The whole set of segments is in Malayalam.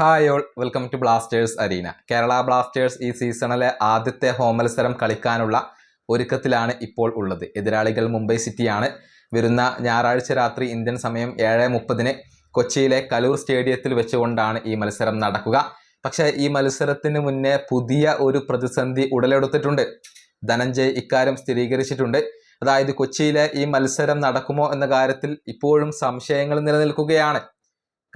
Hi all welcome to Blasters arena Kerala Blasters ഈ സീസണിലെ ആദ്യത്തെ ഹോം മത്സരം കളിക്കാനുള്ള ഒരുക്കത്തിലാണ് ഇപ്പോൾ ഉള്ളത്. എതിരാളികൾ മുംബൈ സിറ്റിയാണ്. വരുന്ന ഞായറാഴ്ച രാത്രി ഇന്ത്യൻ സമയം ഏഴ് മുപ്പതിന് കൊച്ചിയിലെ കലൂർ സ്റ്റേഡിയത്തിൽ വെച്ചുകൊണ്ടാണ് ഈ മത്സരം നടക്കുക. പക്ഷേ ഈ മത്സരത്തിന് മുന്നേ പുതിയ ഒരു പ്രതിസന്ധി ഉടലെടുത്തിട്ടുണ്ട്. ധനഞ്ജയ് ഇക്കാര്യം സ്ഥിരീകരിച്ചിട്ടുണ്ട്. അതായത് കൊച്ചിയിലെ ഈ മത്സരം നടക്കുമോ എന്ന കാര്യത്തിൽ ഇപ്പോഴും സംശയങ്ങൾ നിലനിൽക്കുകയാണ്.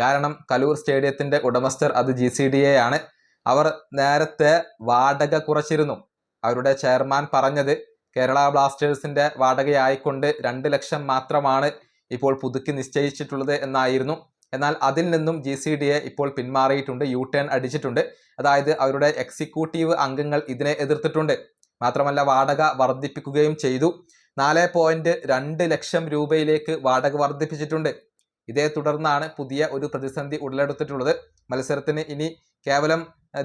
കാരണം കലൂർ സ്റ്റേഡിയത്തിന്റെ ഉടമസ്ഥർ അത് ജി സി ഡി എ ആണ്. അവർ നേരത്തെ വാടക കുറച്ചിരുന്നു. അവരുടെ ചെയർമാൻ പറഞ്ഞത് കേരള ബ്ലാസ്റ്റേഴ്സിന്റെ വാടകയായിക്കൊണ്ട് രണ്ട് ലക്ഷം മാത്രമാണ് ഇപ്പോൾ പുതുക്കി നിശ്ചയിച്ചിട്ടുള്ളത് എന്നായിരുന്നു. എന്നാൽ അതിൽ നിന്നും ജി സി ഡി എ ഇപ്പോൾ പിന്മാറിയിട്ടുണ്ട് യു ടേൺ അടിച്ചിട്ടുണ്ട്. അതായത് അവരുടെ എക്സിക്യൂട്ടീവ് അംഗങ്ങൾ ഇതിനെ എതിർത്തിട്ടുണ്ട്. മാത്രമല്ല വാടക വർദ്ധിപ്പിക്കുകയും ചെയ്തു. നാല് പോയിന്റ് രണ്ട് ലക്ഷം രൂപയിലേക്ക് വാടക വർദ്ധിപ്പിച്ചിട്ടുണ്ട്. ഇതേ തുടർന്നാണ് പുതിയ ഒരു പ്രതിസന്ധി ഉടലെടുത്തിട്ടുള്ളത്. മത്സരത്തിന് ഇനി കേവലം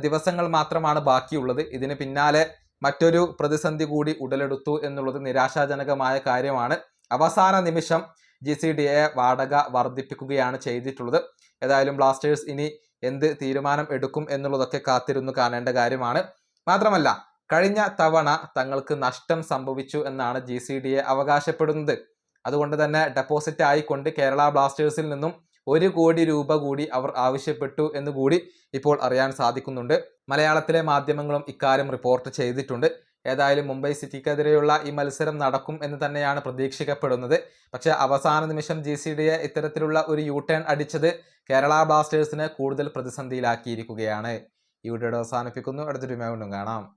ദിവസങ്ങൾ മാത്രമാണ് ബാക്കിയുള്ളത്. ഇതിന് പിന്നാലെ മറ്റൊരു പ്രതിസന്ധി കൂടി ഉടലെടുത്തു എന്നുള്ളത് നിരാശാജനകമായ കാര്യമാണ്. അവസാന നിമിഷം ജി സി ഡി എ വാടക വർദ്ധിപ്പിക്കുകയാണ് ചെയ്തിട്ടുള്ളത്. ഏതായാലും ബ്ലാസ്റ്റേഴ്സ് ഇനി എന്ത് തീരുമാനം എടുക്കും എന്നുള്ളതൊക്കെ കാത്തിരുന്നു കാണേണ്ട കാര്യമാണ്. മാത്രമല്ല കഴിഞ്ഞ തവണ തങ്ങൾക്ക് നഷ്ടം സംഭവിച്ചു എന്നാണ് ജി സി ഡി എ അവകാശപ്പെടുന്നത്. അതുകൊണ്ട് തന്നെ ഡെപ്പോസിറ്റ് ആയിക്കൊണ്ട് കേരള ബ്ലാസ്റ്റേഴ്സിൽ നിന്നും ഒരു കോടി രൂപ കൂടി അവർ ആവശ്യപ്പെട്ടു എന്ന് കൂടി ഇപ്പോൾ അറിയാൻ സാധിക്കുന്നുണ്ട്. മലയാളത്തിലെ മാധ്യമങ്ങളും ഇക്കാര്യം റിപ്പോർട്ട് ചെയ്തിട്ടുണ്ട്. ഏതായാലും മുംബൈ സിറ്റിക്കെതിരെയുള്ള ഈ മത്സരം നടക്കും എന്ന് തന്നെയാണ് പ്രതീക്ഷിക്കപ്പെടുന്നത്. പക്ഷേ അവസാന നിമിഷം ജി സി ഡിയെ ഇത്തരത്തിലുള്ള ഒരു യു ടേൺ അടിച്ചത് കേരള ബ്ലാസ്റ്റേഴ്സിനെ കൂടുതൽ പ്രതിസന്ധിയിലാക്കിയിരിക്കുകയാണ്. ഈ വീഡിയോയുടെ അവസാനിപ്പിക്കുന്നു. അടുത്തൊരു വീണ്ടും കാണാം.